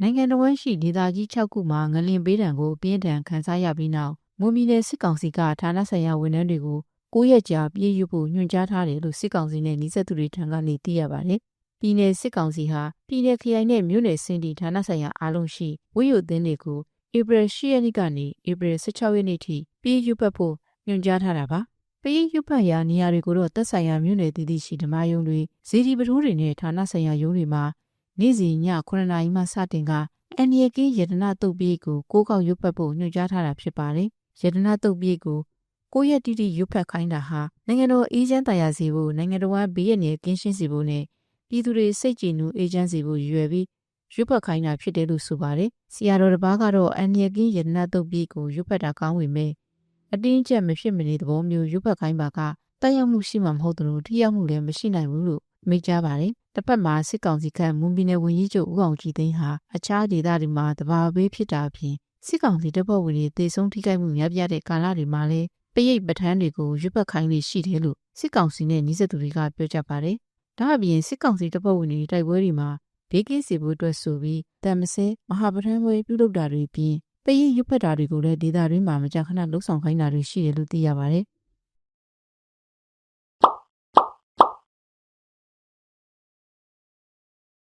နိုင်ငံတော်ဝန်ရှိဒေသကြီး6ခုမှာငလင်ပေးတံကိုအပြင်းထန်ခန်းစားရပြီးနောက်မွန်ပြည်နယ်စစ်ကောင်စီကဌာနဆိုင်ရာဝန်ထမ်းတွေကိုကိုရက်ကြာပြေးရွဖို့ညွှန်ကြားထားတယ်လို့စစ်ကောင်စီနဲ့နှိစက်သူတွေထံကနေသိရပါတယ်။ပြည်နယ်စစ်ကောင်စီဟာပြည်နယ်ခရိုင်နဲ့မြို့နယ်စင်တီဌာနဆိုင်ရာအားလုံးရှိဝိယုသင်းတွေကိုဧပြီ10ရက်နေ့ကနေဧပြီ16ရက်နေ့ထိပြေးရွပတ်ဖို့ညွှန်ကြားထားတာပါ။ပြေးရွပတ်ရာနေရာတွေကိုတော့သက်ဆိုင်ရာမြို့နယ်တည်တည်ရှိဓမ္မယုံတွေဇေဒီပထိုးတွေနဲ့ဌာနဆိုင်ရာယုံတွေမှာ နေ့စဉ်ည9နာရီမှစတင်ကအန်ရီကင်းယတနာတုတ်ပြေးကိုကိုးကောက်ရွတ်ပတ်ဖို့ညွှန်ကြားထားတာဖြစ်ပါတယ်။ယတနာတုတ်ပြေးကိုကိုရက်တီတီရွတ်ဖက်ခိုင်းတာဟာနိုင်ငံတော်အေဂျင့်တရားစီဖို့နိုင်ငံတော်ကဘေးရနေကင်းရှင်းစီဖို့နဲ့ပြည်သူတွေစိတ်ကြည်နူအေဂျင့်စီဖို့ရွယ်ပြီးရွတ်ဖက်ခိုင်းတာဖြစ်တယ်လို့ဆိုပါတယ်။ဆီယာတော်တစ်ပါးကတော့အန်ရီကင်းယတနာတုတ်ပြေးကိုရွတ်ဖက်တာကောင်းဝင်မဲ့အတင်းကျပ်မဖြစ်မနေသဘောမျိုးရွတ်ဖက်ခိုင်းပါကတက်ရောက်မှုရှိမှာမဟုတ်သလိုထိရောက်မှုလည်းမရှိနိုင်ဘူးလို့ မိတ်ကြပါတယ်။တစ်ဖက်မှာစစ်ကောင်စီကမွန်ပြည်နယ်ဝန်ကြီးချုပ်ဦးအောင်ကြည်သိန်းဟာအခြားဒေသတွေမှာတဘာဘေးဖြစ်တာအပြင်စစ်ကောင်စီတပ်ဖွဲ့ဝင်တွေတေဆုံးထိခိုက်မှုများပြားတဲ့ကာလတွေမှာလည်းပရိတ်ပဋ္ဌာန်းတွေကိုရွတ်ပတ်ခိုင်းလေးရှိတယ်လို့စစ်ကောင်စီနဲ့နှိစက်သူတွေကပြောကြပါတယ်။ဒါအပြင်စစ်ကောင်စီတပ်ဖွဲ့ဝင်တွေတိုက်ပွဲတွေမှာဒေးကင်းစီဖို့အတွက်ဆိုပြီးတမ်မစဲမဟာပဋ္ဌာန်းပွဲပြုလုပ်တာတွေပြင်ပရိတ်ရွတ်ဖက်တာတွေကိုလည်းဒေသတွင်းမှာမကြာခဏလှုပ်ဆောင်ခိုင်းတာတွေရှိတယ်လို့သိရပါတယ်